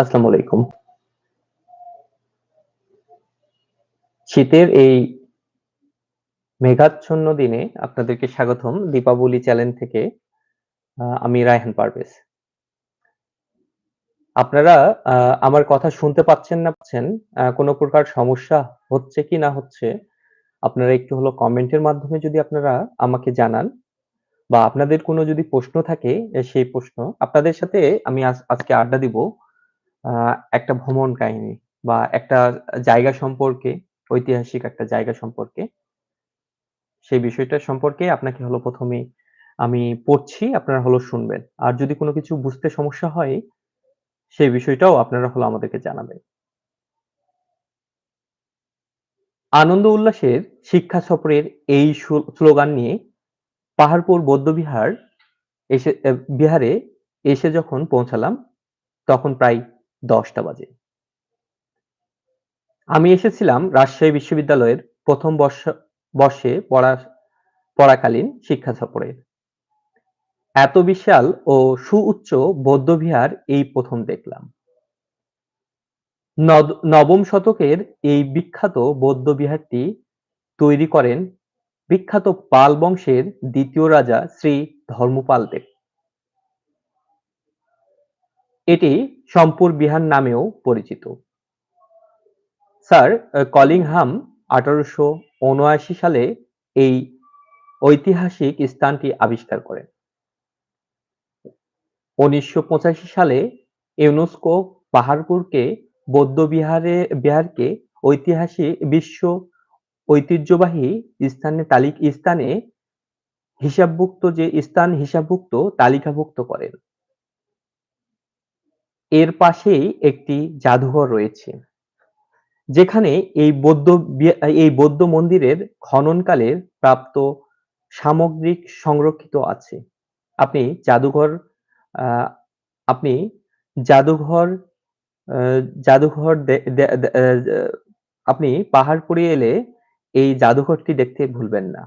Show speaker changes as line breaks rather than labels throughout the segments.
আসসালামু আলাইকুম। শীতের এই মেঘাচ্ছন্ন দিনে আপনাদেরকে স্বাগতম দীপাবলি চ্যানেল থেকে। আমি রায়হান পারভেজ। আপনারা আমার কথা শুনতে পাচ্ছেন না পাচ্ছেন, কোনো প্রকার সমস্যা হচ্ছে কি না হচ্ছে, আপনারা একটু হলো কমেন্টের মাধ্যমে যদি আপনারা আমাকে জানান বা আপনাদের কোনো যদি প্রশ্ন থাকে সেই প্রশ্ন আপনাদের সাথে আমি আজ আজকে আড্ডা দিব একটা ভ্রমণ কাহিনী বা একটা জায়গা সম্পর্কে, ঐতিহাসিক একটা জায়গা সম্পর্কে। সেই বিষয়টা সম্পর্কে আপনাকে হলো ১ম এই আমি পড়ছি, আপনারা হলো শুনবেন। আর যদি কোন কিছু বুঝতে সমস্যা হয়, সেই বিষয়টাও আপনারা হলো আমাদেরকে জানাবেন। আনন্দ উল্লাসের শিক্ষা সফরের এই স্লোগান নিয়ে পাহাড়পুর বৌদ্ধবিহার এসে বিহারে এসে যখন পৌঁছালাম, তখন প্রায় ১০ টা বাজে। আমি এসেছিলাম রাজশাহী বিশ্ববিদ্যালয়ের প্রথম বর্ষ, বর্ষে পড়া, পড়াকালীন শিক্ষা সফরে। এত বিশাল ও সুউচ্চ বৌদ্ধবিহার এই প্রথম দেখলাম। নবম শতকের এই বিখ্যাত বৌদ্ধবিহারটি তৈরি করেন বিখ্যাত পাল বংশের দ্বিতীয় রাজা শ্রী ধর্মপাল দেব। এটি সম্পুর বিহার নামেও পরিচিত। স্যার কলিংহাম ১৮৭৯ সালে এই ঐতিহাসিক স্থানটি আবিষ্কার করেন। ১৯৮৫ সালে ইউনেস্কো পাহাড়পুরকে, বৌদ্ধ বিহারে, বিহারকে ঐতিহাসিক বিশ্ব ঐতিহ্যবাহী স্থানে তালিক, স্থানে হিসাবভুক্ত যে স্থান হিসাবভুক্ত তালিকাভুক্ত করেন। এর পাশেই একটি জাদুঘর রয়েছে। যেখানে এই বৌদ্ধ এই বৌদ্ধ মন্দিরের খননকালের প্রাপ্ত সামগ্রিক সংরক্ষিত আছে। আপনি জাদুঘর আপনি জাদুঘর জাদুঘর আপনি পাহাড়পুরে এলে এই জাদুঘরটি দেখতে ভুলবেন না।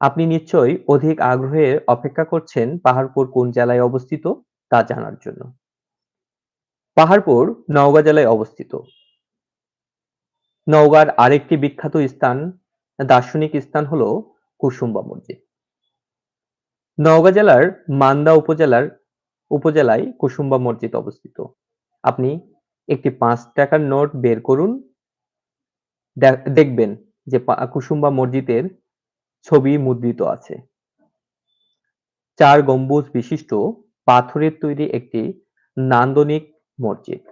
আপনি নিশ্চয়ই অধিক আগ্রহে অপেক্ষা করছেন পাহাড়পুর কোন জেলায় অবস্থিত তা জানার জন্য। পাহাড়পুর নওগাঁ জেলায় অবস্থিত। নওগাঁর আরেকটি বিখ্যাত স্থান, দার্শনিক স্থান হলো কুসুম্বা মসজিদ। নওগাঁ জেলার মান্দা উপজেলার উপজেলায় কুসুম্বা মসজিদ অবস্থিত। আপনি একটি পাঁচ টাকার নোট বের করুন। দেখবেন যে কুসুম্বা মসজিদের ছবি মুদ্রিত আছে। চার গম্বুজ বিশিষ্ট পাথরের তৈরি একটি নান্দনিক মসজিদ।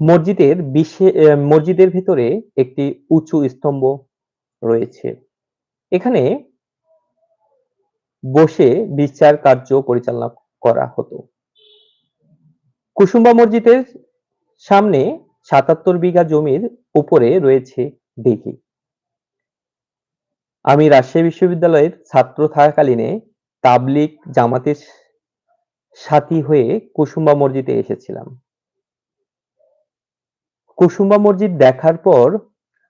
মসজিদের বিশে মসজিদের ভেতরে একটি উঁচু স্তম্ভ রয়েছে। এখানে বসে বিচার কার্য পরিচালনা করা হতো। কুসুম্বা মসজিদের সামনে ৭৭ বিঘা জমির উপরে রয়েছে দিঘি। আমি রাজশাহী বিশ্ববিদ্যালয়ের ছাত্র থাকাকালীনে তাবলিগ জামাতের সাথী হয়ে কুসুম্বা মসজিদে এসেছিলাম। কুসুম্বা মসজিদ দেখার পর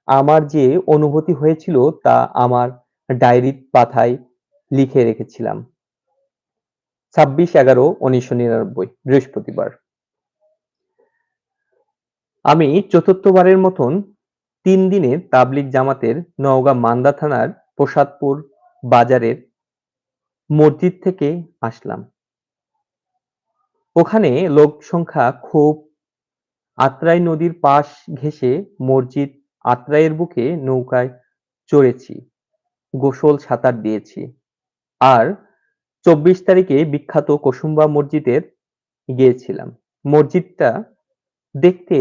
আমার যে অনুভূতি হয়েছিল তা আমার ডায়েরির পাথায় লিখে রেখেছিলাম। ২৬-১১-১৯৯৯ বৃহস্পতিবার। আমি চতুর্থবারের মতন তিন দিনের তাবলিগ জামাতের নওগাঁ মান্দা থানার প্রসাদপুর বাজারের মসজিদ থেকে আসলাম। ওখানে লোক সংখ্যা খুব। আত্রাই নদীর পাশ ঘেঁষে মসজিদ আত্রাইয়ের বুকে নৌকায় চড়েছি, গোসল সাঁতার দিয়েছি। আর ২৪ তারিখে বিখ্যাত কুসুম্বা মসজিদের গিয়েছিলাম। মসজিদটা দেখতে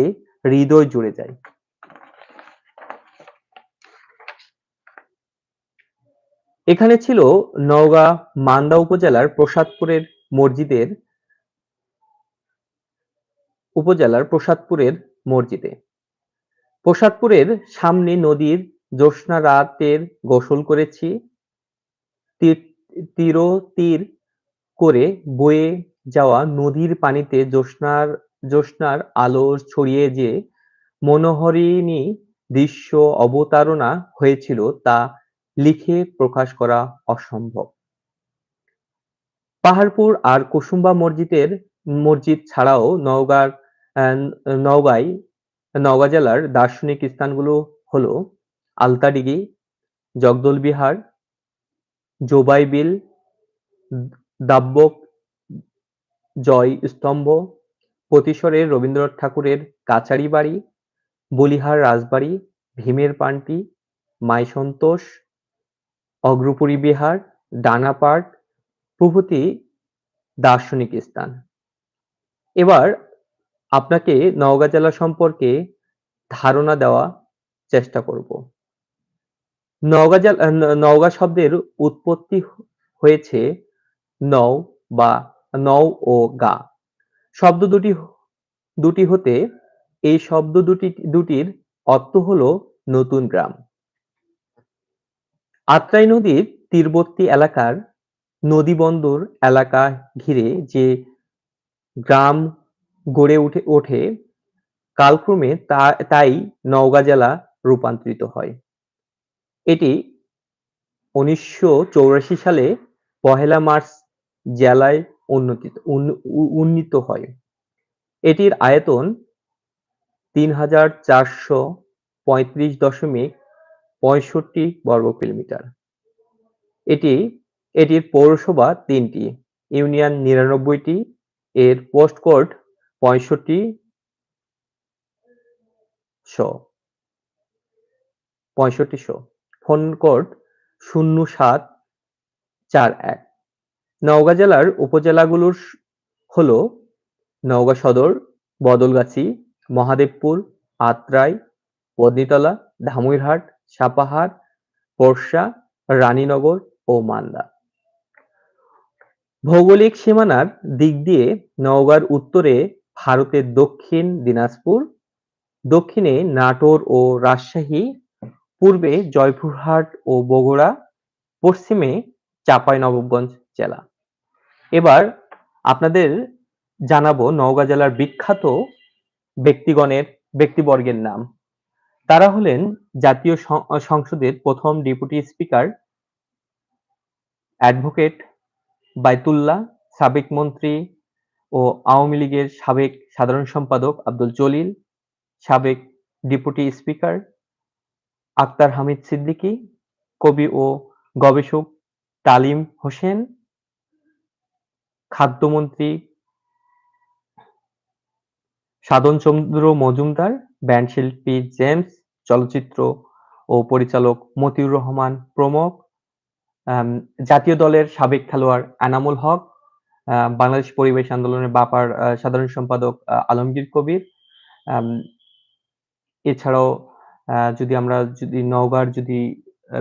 হৃদয় জুড়ে যায়। এখানে ছিল নওগাঁ মান্দা উপজেলার প্রসাদপুরের মসজিদের উপজেলার প্রসাদপুরের মসজিদে। প্রসাদপুরের সামনে নদীর জ্যোৎস্না রাতের গোসল করেছি। তীর তীর করে বয়ে যাওয়া নদীর পানিতে জ্যোৎস্নার জ্যোৎস্নার আলো ছড়িয়ে যে মনোহরিণী দৃশ্য অবতারণা হয়েছিল তা লিখে প্রকাশ করা অসম্ভব। পাহাড়পুর আর কুসুম্বা মসজিদের মসজিদ ছাড়াও নওগাঁর নওগাঁয় নওগাঁ জেলার দার্শনিক স্থানগুলো হলো আলতাদিঘি, জগদলবিহার, জোবাই বিল, দাব্বক জয় স্তম্ভ, পতিশ্বরের রবীন্দ্রনাথ ঠাকুরের কাচারি বাড়ি, বলিহার রাজবাড়ি, ভীমের পান্টি, মাইসন্তোষ, অগ্রপুরী বিহার, ডানা পার্ক প্রভৃতি দার্শনিক স্থান। এবার আপনাকে নওগাঁ জেলা সম্পর্কে ধারণা দেওয়া চেষ্টা করব। নওগাঁ জেলা নওগাঁ শব্দের উৎপত্তি হয়েছে নও বা নও ও গা শব্দ দুটি দুটি হতে এই শব্দ দুটি, দুটির অর্থ হলো নতুন গ্রাম। আত্রাই নদীর তীরবর্তী এলাকার নদীবন্দর এলাকা ঘিরে যে গ্রাম গড়ে উঠে ওঠে কালক্রমে তাই নওগাঁ জেলা রূপান্তরিত হয়। এটি উনিশশো সালে পহেলা মার্চ জেলায় উন্নতিত উন্নীত হয়। এটির আয়তন তিন হাজার চারশো পঁয়ত্রিশ দশমিক পঁয়ষট্টি বর্গ কিলোমিটার। এটি এটির পৌরসভা তিনটি, ইউনিয়ন নিরানব্বইটি, এর পোস্ট কোড পঁয়ষট্টি শ। পঁয়ষট্টি শ। ফোন কোড শূন্য সাত চার এক। নওগাঁ জেলার উপজেলাগুলোর হল নওগাঁ সদর, বদলগাছি, মহাদেবপুর, আত্রাই, বদনিতলা, ধামইরহাট, সাপাহার, পোরশা, রানীনগর ও মান্দা। ভৌগোলিক সীমানার দিক দিয়ে নওগাঁর উত্তরে ভারতের দক্ষিণ দিনাজপুর, দক্ষিণে নাটোর ও রাজশাহী, পূর্বে জয়পুরহাট ও বগুড়া, পশ্চিমে চাঁপাইনবাবগঞ্জ জেলা। এবার আপনাদের জানাব নওগাঁ জেলার বিখ্যাত ব্যক্তিগণের ব্যক্তিবর্গের নাম। তারা হলেন জাতীয় সংসদের প্রথম ডেপুটি স্পিকার অ্যাডভোকেট বায়তুল্লাহ, সাবেক মন্ত্রী ও আওয়ামী লীগের সাবেক সাধারণ সম্পাদক আব্দুল জলিল, সাবেক ডেপুটি স্পিকার আক্তার হামিদ সিদ্দিকী, কবি ও গবেষক তালিম হোসেন, খাদ্যমন্ত্রী সাধনচন্দ্র মজুমদার, ব্যান্ড শিল্পী জেমস, চলচ্চিত্র ও পরিচালক মতিউর রহমান প্রমুখ, জাতীয় দলের সাবেক খেলোয়াড় এনামুল হক, বাংলাদেশ পরিবেশ আন্দোলনের বাপার সাধারণ সম্পাদক আলমগীর কবির, এছাড়াও যদি আমরা যদি নওগাঁর যদি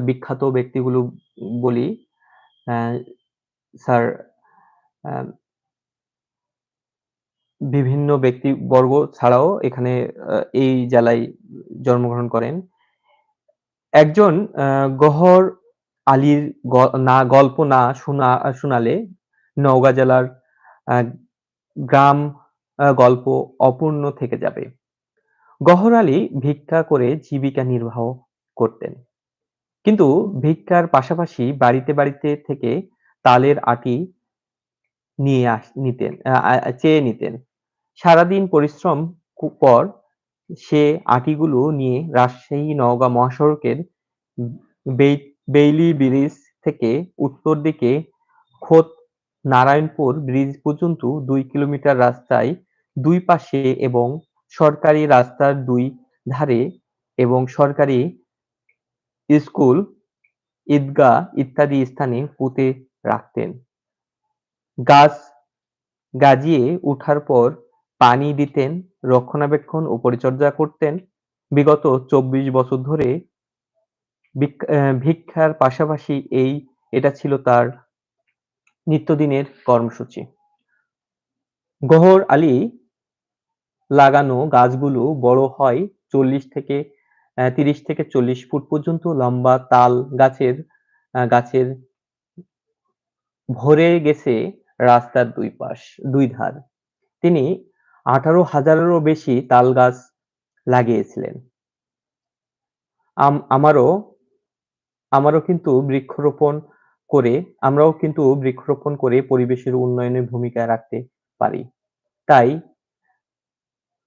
বিখ্যাত ব্যক্তিগুলো বলি স্যার বিভিন্ন ব্যক্তিবর্গ ছাড়াও এখানে এই জেলায় জন্মগ্রহণ করেন। একজন গহর আলীর না গল্প না শোনা শোনালে নওগাঁ জেলার গ্রাম গল্প অপূর্ণ থেকে যাবে। গহর আলী ভিক্ষা করে জীবিকা নির্বাহ করতেন। কিন্তু ভিক্ষার পাশাপাশি বাড়িতে বাড়িতে থেকে তালের আটি নিয়ে আস, নিতেন চেয়ে নিতেন। সারাদিন পরিশ্রম পর সে আটিগুলো নিয়ে রাজশাহী-নওগাঁ মহাসড়কের বেইলি ব্রিজ থেকে উত্তর দিকে খোদ নারায়ণপুর ব্রিজ পর্যন্ত দুই কিলোমিটার রাস্তায় দুই পাশে এবং সরকারি রাস্তার দুই ধারে এবং সরকারি স্কুল, ঈদগাহ ইত্যাদি স্থানে পুঁতে রাখতেন। গাছ গাজিয়ে উঠার পর পানি দিতেন, রক্ষণাবেক্ষণ ও পরিচর্যা করতেন। বিগত চব্বিশ বছর ধরে ভিক্ষার পাশাপাশি এই এটা ছিল তার নিত্যদিনের কর্মসূচি। গহর আলী লাগানো গাছগুলো বড় হয় চল্লিশ থেকে তিরিশ থেকে চল্লিশ ফুট পর্যন্ত লম্বা তাল গাছের গাছের ভরে গেছে রাস্তার দুই পাশ, দুই ধার। তিনি আঠারো হাজারেরও বেশি তাল গাছ লাগিয়েছিলেন। আমারও আমারও কিন্তু বৃক্ষরোপণ করে আমরাও কিন্তু বৃক্ষরোপণ করে পরিবেশের উন্নয়নে ভূমিকা রাখতে পারি। তাই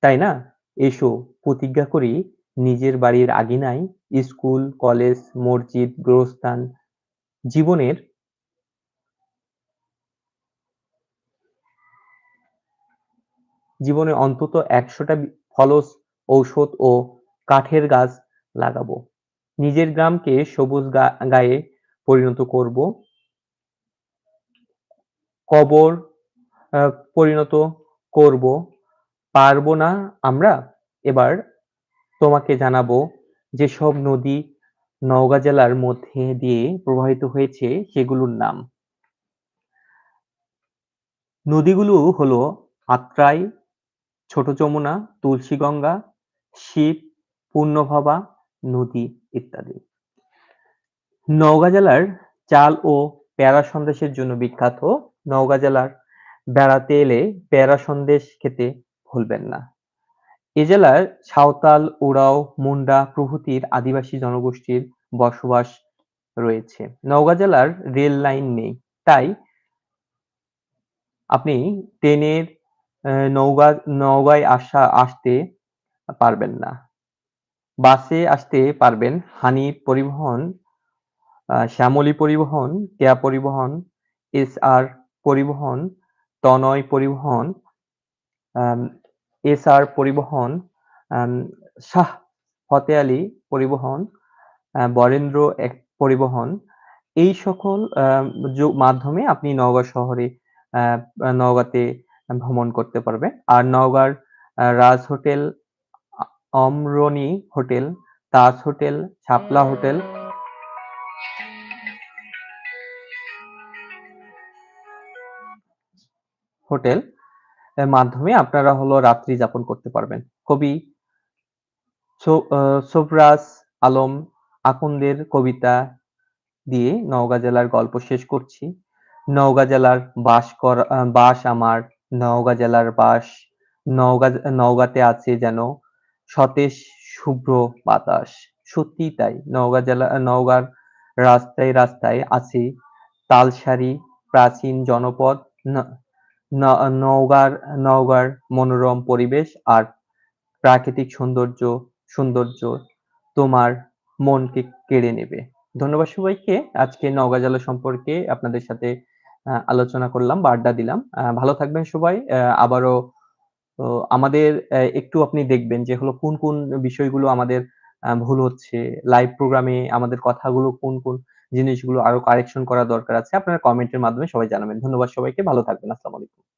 তাই না? এসো প্রতিজ্ঞা করি নিজের বাড়ির আঙিনায় স্কুল, কলেজ, মসজিদ, গোরস্থান জীবনের জীবনে অন্তত একশোটা ফলস, ঔষধ ও কাঠের গাছ লাগাবো। নিজের গ্রামকে সবুজ গাঁয়ে পরিণত করব। কবর পরিণত করব। পারব না আমরা? এবার তোমাকে জানাব যেসব নদী নওগাঁ জেলার মধ্যে দিয়ে প্রবাহিত হয়েছে সেগুলোর নাম। নদীগুলো হলো আত্রাই, ছোট যমুনা, তুলসীগঙ্গা, শিব, পূর্ণভবা নদী ইত্যাদি। নওগাঁ জেলার চাল ও প্যারা সন্দেশের জন্য বিখ্যাত। নওগাঁ জেলার বেড়াতে এলে প্যারা সন্দেশ খেতে ভুলবেন না। এ জেলার সাঁওতাল, ওঁরাও, মুন্ডা প্রভৃতির আদিবাসী জনগোষ্ঠীর বসবাস রয়েছে। নওগাঁ জেলার রেল লাইন নেই। তাই আপনি ট্রেনের আ নওগাঁ নওগাঁয় আসা আসতে পারবেন না। বাসে আসতে পারবেন হানি পরিবহন, শ্যামলী পরিবহন, কেয়া পরিবহন, এসআর পরিবহন, তনয় পরিবহন, এসআর পরিবহন, শাহ ফতে আলী পরিবহন, বরেন্দ্র এক পরিবহন এই সকল মাধ্যমে আপনি নওগাঁ শহরে নওগাঁতে ভ্রমণ করতে পারবেন। আর নওগাঁর রাজ হোটেল, আ অমরনি hotel, Taj hotel, Shapla hotel hotel মাধ্যমে আপনারা হলো রাত্রি যাপন করতে পারবেন। কবি সো আ আলম আকন্দের কবিতা দিয়ে নওগাঁ জেলার গল্প শেষ করছি। নওগাঁ জেলার বাস করা বাস আমার, নওগাঁ জেলার বাস, নওগাঁ নওগাঁতে আছে যেন সতেজ শুভ্র বাতাস। সত্যিই তাই। নওগাঁ জেলা নওগাঁর রাস্তায়, রাস্তায় আছে তালসারি প্রাচীন জনপদ। নওগাঁর নওগাঁর মনোরম পরিবেশ আর প্রাকৃতিক সৌন্দর্য সৌন্দর্য তোমার মনকে কেড়ে নেবে। ধন্যবাদ সবাইকে। আজকে নওগাঁ জেলা সম্পর্কে আপনাদের সাথে আলোচনা করলাম বা আড্ডা দিলাম। ভালো থাকবেন সবাই। আবারও আমাদের একটু আপনি দেখবেন যে হলো কোন, কোন বিষয়গুলো আমাদের ভুল হচ্ছে। লাইভ প্রোগ্রামে আমাদের কথাগুলো কোন, কোন জিনিসগুলো আরও কারেকশন করা দরকার আছে। আপনারা কমেন্টের মাধ্যমে সবাই জানাবেন। ধন্যবাদ সবাইকে। ভালো থাকবেন। আসসালামু আলাইকুম।